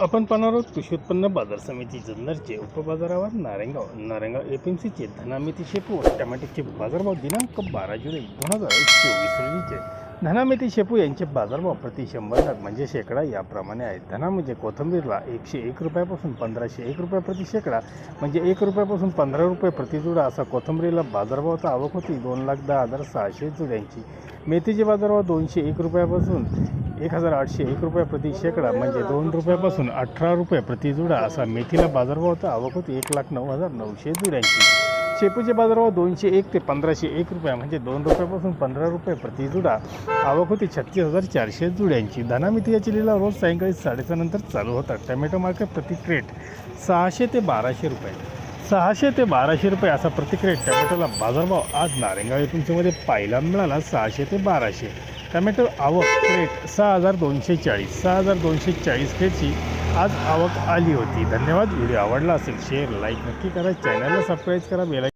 आपण पाहणार आहोत कृषी उत्पन्न बाजार समिती जुन्नरचे उपबाजारावर नारेंगाव नारेंगाव एफ एम सीचे धनामिती शेपू व टमाट्याचे बाजारभाव दिनांक बारा जुलै दोन हजार चोवीस रोजीचे धनामेथी शेपू यांचे बाजारभाव प्रति शंभर नग म्हणजे शेकडा याप्रमाणे आहेत. धना म्हणजे कोथंबीरला एकशे एक रुपयापासून पंधराशे एक रुपये प्रति शेकडा म्हणजे एक रुपयापासून पंधरा रुपये प्रति जुडा असा कोथंबीरीला बाजारभावाचा आवक होती दोन लाख दहा हजार सहाशे जुड्यांची. मेथीचे बाजारभाव दोनशे एक रुपयापासून एक हजार आठशे एक रुपये प्रति शेकडा म्हणजे दोन रुपयापासून अठरा रुपये प्रति जुडा असा मेथीला बाजारभावाचा आवक होती एक लाख नऊ हजार नऊशे जुड्यांची. शेपूचे बाजारभाव दोनशे एक ते पंधराशे एक रुपये म्हणजे दोन रुपयापासून पंधरा रुपये प्रति जुडा. आवक होती छत्तीस हजार चारशे जुड्यांची. धनामिती याची लिलाव रोज सायंकाळी साडेसहा नंतर चालू होतात. टमॅटो मार्केट प्रति क्रेट सहाशे ते बाराशे रुपये. सहाशे ते बाराशे रुपये असा प्रति क्रेट टमॅटोला बाजारभाव आज नारायणगाव तुमच्यामध्ये पाहायला मिळाला सहाशे ते बाराशे. टमॅटो आवक क्रेट सहा हजार दोनशे चाळीस. सहा हजार दोनशे चाळीस क्रेटची आज आवक आली होती. धन्यवाद. व्हिडिओ आवडला असेल शेअर लाईक नक्की करा. चॅनलला सबस्क्राईब करा. बेल